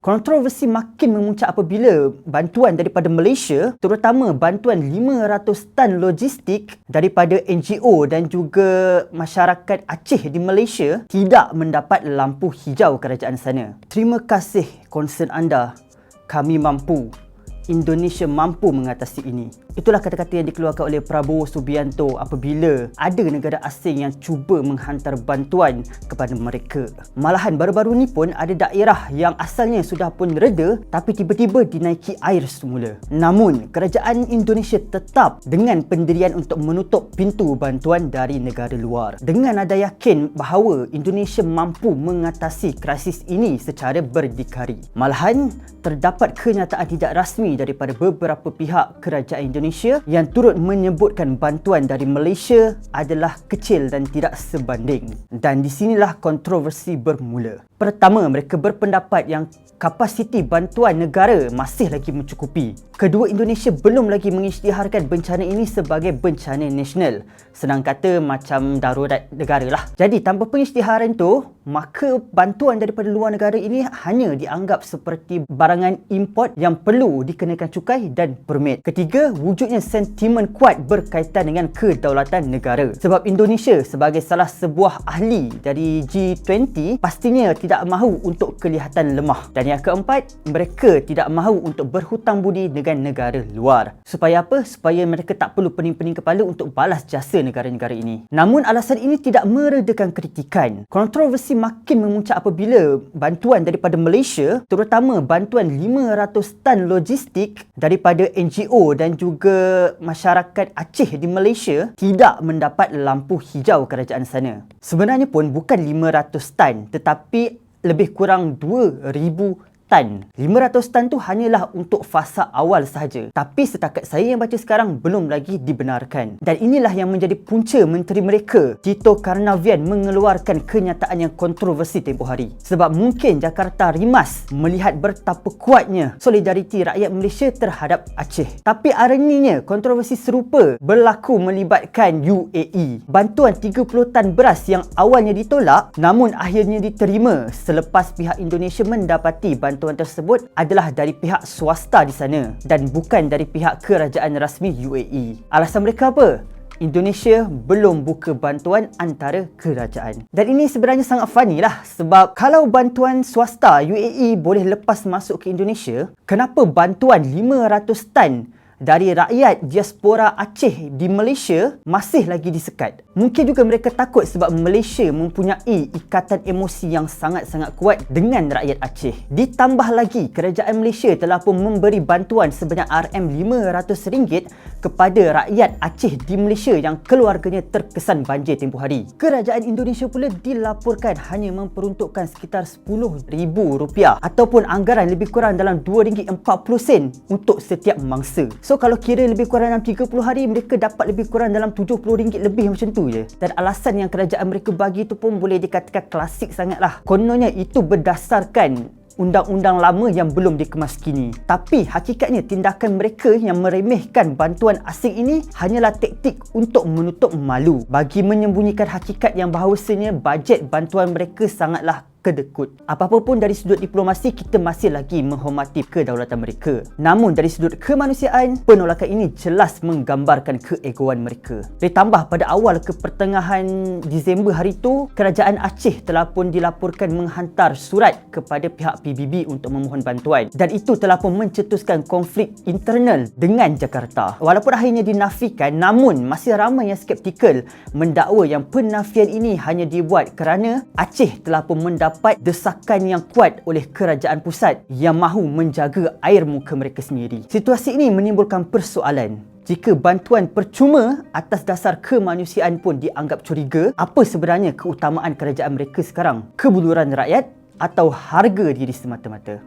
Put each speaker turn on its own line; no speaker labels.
Kontroversi makin memuncak apabila bantuan daripada Malaysia, terutama bantuan 500 tan logistik daripada NGO dan juga masyarakat Aceh di Malaysia tidak mendapat lampu hijau kerajaan sana. Terima kasih concern anda. Kami mampu. Indonesia mampu mengatasi ini. Itulah kata-kata yang dikeluarkan oleh Prabowo Subianto apabila ada negara asing yang cuba menghantar bantuan kepada mereka. Malahan baru-baru ni pun ada daerah yang asalnya sudah pun reda tapi tiba-tiba dinaiki air semula. Namun, kerajaan Indonesia tetap dengan pendirian untuk menutup pintu bantuan dari negara luar. Dengan ada yakin bahawa Indonesia mampu mengatasi krisis ini secara berdikari. Malahan, terdapat kenyataan tidak rasmi daripada beberapa pihak kerajaan Indonesia Indonesia yang turut menyebutkan bantuan dari Malaysia adalah kecil dan tidak sebanding. Dan di sinilah kontroversi bermula. Pertama, mereka berpendapat yang kapasiti bantuan negara masih lagi mencukupi. Kedua, Indonesia belum lagi mengisytiharkan bencana ini sebagai bencana nasional. Senang kata macam darurat negara lah. Jadi, tanpa pengisytiharan tu, maka bantuan daripada luar negara ini hanya dianggap seperti barangan import yang perlu dikenakan cukai dan permit. Ketiga, wujudnya sentimen kuat berkaitan dengan kedaulatan negara. Sebab Indonesia sebagai salah sebuah ahli dari G20 pastinya tidak mahu untuk kelihatan lemah. Dan yang keempat, mereka tidak mahu untuk berhutang budi dengan negara luar. Supaya apa? Supaya mereka tak perlu pening-pening kepala untuk balas jasa negara-negara ini. Namun alasan ini tidak meredakan kritikan. Kontroversi makin memuncak apabila bantuan daripada Malaysia, terutama bantuan 500 tan logistik daripada NGO dan juga masyarakat Aceh di Malaysia tidak mendapat lampu hijau kerajaan sana. Sebenarnya pun bukan 500 tan tetapi lebih kurang 2000 tan. 500 tan tu hanyalah untuk fasa awal sahaja. Tapi setakat saya yang baca sekarang belum lagi dibenarkan. Dan inilah yang menjadi punca menteri mereka, Tito Karnavian mengeluarkan kenyataan yang kontroversi tempoh hari. Sebab mungkin Jakarta rimas melihat betapa kuatnya solidariti rakyat Malaysia terhadap Aceh. Tapi araninya kontroversi serupa berlaku melibatkan UAE. Bantuan 30 tan beras yang awalnya ditolak namun akhirnya diterima selepas pihak Indonesia mendapati bantuan bantuan tersebut adalah dari pihak swasta di sana dan bukan dari pihak kerajaan rasmi UAE. Alasan mereka apa? Indonesia belum buka bantuan antara kerajaan. Dan ini sebenarnya sangat funny lah sebab kalau bantuan swasta UAE boleh lepas masuk ke Indonesia, kenapa bantuan 500 tan dari rakyat diaspora Aceh di Malaysia masih lagi disekat. Mungkin juga mereka takut sebab Malaysia mempunyai ikatan emosi yang sangat-sangat kuat dengan rakyat Aceh. Ditambah lagi, kerajaan Malaysia telah pun memberi bantuan sebanyak RM500 kepada rakyat Aceh di Malaysia yang keluarganya terkesan banjir tempoh hari. Kerajaan Indonesia pula dilaporkan hanya memperuntukkan sekitar RM10,000 ataupun anggaran lebih kurang dalam RM2.40 untuk setiap mangsa. So kalau kira lebih kurang dalam 30 hari mereka dapat lebih kurang dalam RM70 lebih macam tu je. Dan alasan yang kerajaan mereka bagi tu pun boleh dikatakan klasik sangat lah. Kononnya itu berdasarkan undang-undang lama yang belum dikemas kini. Tapi hakikatnya tindakan mereka yang meremehkan bantuan asing ini hanyalah taktik untuk menutup malu bagi menyembunyikan hakikat yang bahawasanya bajet bantuan mereka sangatlah kedekut. Apa-apa pun dari sudut diplomasi, kita masih lagi menghormati kedaulatan mereka. Namun dari sudut kemanusiaan, penolakan ini jelas menggambarkan keegoan mereka. Ditambah pada awal ke pertengahan Disember hari itu, kerajaan Aceh telah pun dilaporkan menghantar surat kepada pihak PBB untuk memohon bantuan. Dan itu telah pun mencetuskan konflik internal dengan Jakarta. Walaupun akhirnya dinafikan, namun masih ramai yang skeptikal mendakwa yang penafian ini hanya dibuat kerana Aceh telah pun mendapat mendapat desakan yang kuat oleh kerajaan pusat yang mahu menjaga air muka mereka sendiri. Situasi ini menimbulkan persoalan. Jika bantuan percuma atas dasar kemanusiaan pun dianggap curiga, apa sebenarnya keutamaan kerajaan mereka sekarang? Kebuluran rakyat atau harga diri semata-mata?